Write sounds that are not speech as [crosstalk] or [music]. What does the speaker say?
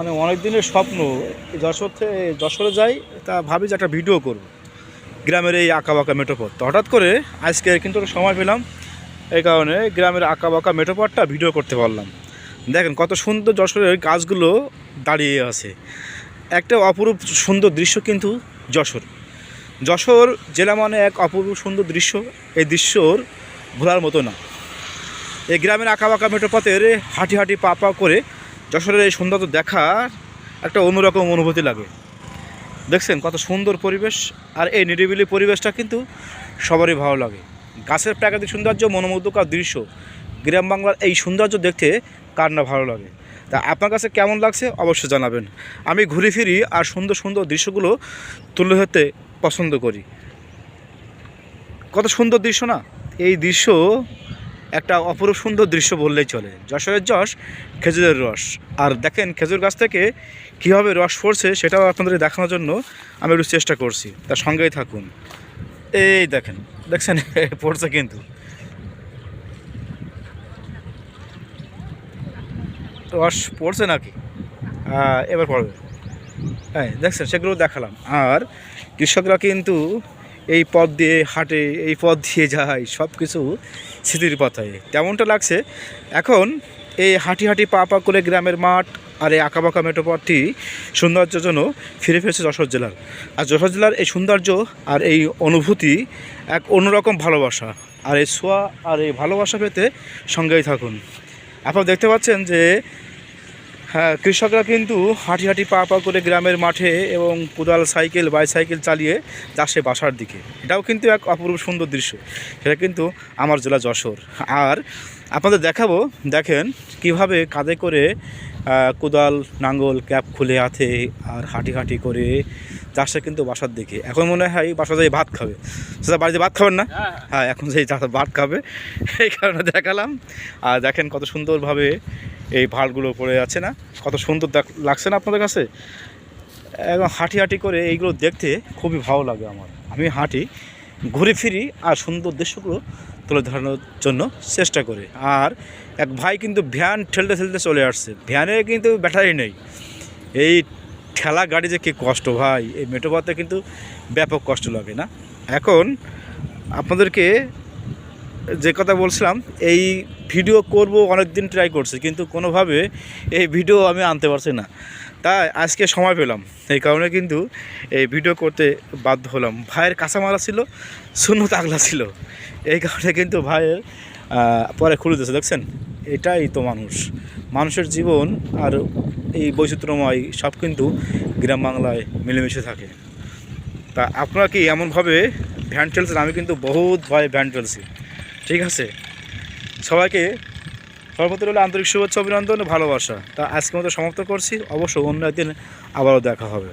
মানে অনেক দিনের স্বপ্ন যশোর থেকে যশোরে যাই, তা ভাবি যে একটা ভিডিও করব। গ্রামের এই আঁকা বাঁকা মেটোপথ তো হঠাৎ করে আজকে কিন্তু সময় পেলাম, এই কারণে গ্রামের আঁকা বাঁকা মেটোপথটা ভিডিও করতে পারলাম। দেখেন কত সুন্দর যশোরের গাছগুলো দাঁড়িয়ে আছে। একটা অপরূপ সুন্দর দৃশ্য কিন্তু যশোর। যশোর জেলা মানে এক অপরূপ সুন্দর দৃশ্য। এই দৃশ্যর ভোলার মতো না। এই গ্রামের আঁকা বাঁকা মেটোপথের হাঁটি হাঁটি পা পা করে যশোরের এই সৌন্দর্য দেখার একটা অন্যরকম অনুভূতি লাগে। দেখছেন কত সুন্দর পরিবেশ, আর এই নিরিবিলি পরিবেশটা কিন্তু সবারই ভালো লাগে। গাছের প্রাকৃতিক সৌন্দর্য, মনোমুগ্ধকর দৃশ্য, গ্রাম বাংলার এই সৌন্দর্য দেখতে কার না ভালো লাগে? তা আপনার কাছে কেমন লাগছে অবশ্যই জানাবেন। আমি ঘুরে ফিরি আর সুন্দর সুন্দর দৃশ্যগুলো তুলে ধরতে পছন্দ করি। কত সুন্দর দৃশ্য না? এই দৃশ্য একটা অপরূপ সুন্দর দৃশ্য বললেই চলে। যশোরের যশ খেজুরের রস। আর দেখেন খেজুর গাছ থেকে কীভাবে রস পড়ছে সেটাও আপনাদের দেখানোর জন্য আমি একটু চেষ্টা করছি। তার সঙ্গেই থাকুন। এই দেখেন দেখছেন? [laughs] পড়ছে কিন্তু। রস পড়ছে নাকি? আহ, এবার পড়বে। হ্যাঁ দেখছেন সেগুলো দেখালাম। আর কৃষকরা কিন্তু এই পথ দিয়ে হাঁটে, এই পথ দিয়ে যায় সব কিছু স্মৃতির পাতায় তেমনটা লাগছে, এখন এই হাঁটি হাঁটি পা পা করে গ্রামের মাঠ আর এই আঁকাবাঁকা মেটো পথটি সৌন্দর্যের জন্য ফিরে ফিরেছে যশোর জেলার। আর যশোর জেলার এই সৌন্দর্য আর এই অনুভূতি এক অন্যরকম ভালোবাসা। আর এই ছোঁয়া আর এই ভালোবাসা পেতে সঙ্গেই থাকুন। আপনারা দেখতে পাচ্ছেন যে হ্যাঁ কৃষকরা কিন্তু হাঁটি হাঁটি পা পা করে গ্রামের মাঠে এবং কোদাল সাইকেল বাইসাইকেল চালিয়ে যাচ্ছে বাসার দিকে। এটাও কিন্তু এক অপূর্ব সুন্দর দৃশ্য। সেটা কিন্তু আমার জেলা যশোর। আর আপনাদের দেখাবো দেখেন কীভাবে কাঁধে করে কোদাল নাঙ্গল ক্যাপ খুলে হাতে আর হাঁটি হাঁটি করে চাষে কিন্তু বাসার দিকে। এখন মনে হয় বাসা যাই ভাত খাবে। সেটা বাড়িতে ভাত খাবেন না? হ্যাঁ এখন সেই ভাত খাবে। এই কারণে দেখালাম। আর দেখেন কত সুন্দরভাবে এই ভালগুলো পড়ে আছে না? কত সুন্দর লাগছে না আপনাদের কাছে? এবং হাঁটি হাঁটি করে এইগুলো দেখতে খুবই ভালো লাগে আমার। আমি হাঁটি, ঘুরে ফিরি আর সুন্দর দৃশ্যগুলো তুলে ধরানোর জন্য চেষ্টা করি। আর এক ভাই কিন্তু ভ্যান ঠেলতে ঠেলতে চলে আসছে। ভ্যানে কিন্তু ব্যাটারি নেই। এই ঠেলা গাড়ি যে কী কষ্ট ভাই! এই মেটোপাতে কিন্তু ব্যাপক কষ্ট লাগে না। এখন আপনাদেরকে যে কথা বলছিলাম, এই ভিডিও করব অনেক দিন ট্রাই করছি, কিন্তু কোনোভাবে এই ভিডিও আমি আনতে পারছি না। তাই আজকে সময় পেলাম, এই কারণে কিন্তু এই ভিডিও করতে বাধ্য হলাম। ভাইয়ের কাঁচামারা ছিল শূন্য তাগলা ছিল। এই কারণে কিন্তু ভাইয়ের পরে খুলে দিয়েছে, দেখছেন? এটাই তো মানুষ। মানুষের জীবন আর এই বৈচিত্র্যময় সব কিন্তু গ্রাম বাংলায় মিলেমিশে থাকে। তা আপনারা কি এমনভাবে ভ্যান ঠেলছেন আমি কিন্তু বহুত ভয় ভ্যান ঠেলছি ঠিক আছে? সবাইকে সর্বত্র হলে আন্তরিক শুভেচ্ছা, অভিনন্দন ভালোবাসা। তা আজকে মতো সমাপ্ত করছি। অবশ্য অন্য একদিন আবারও দেখা হবে।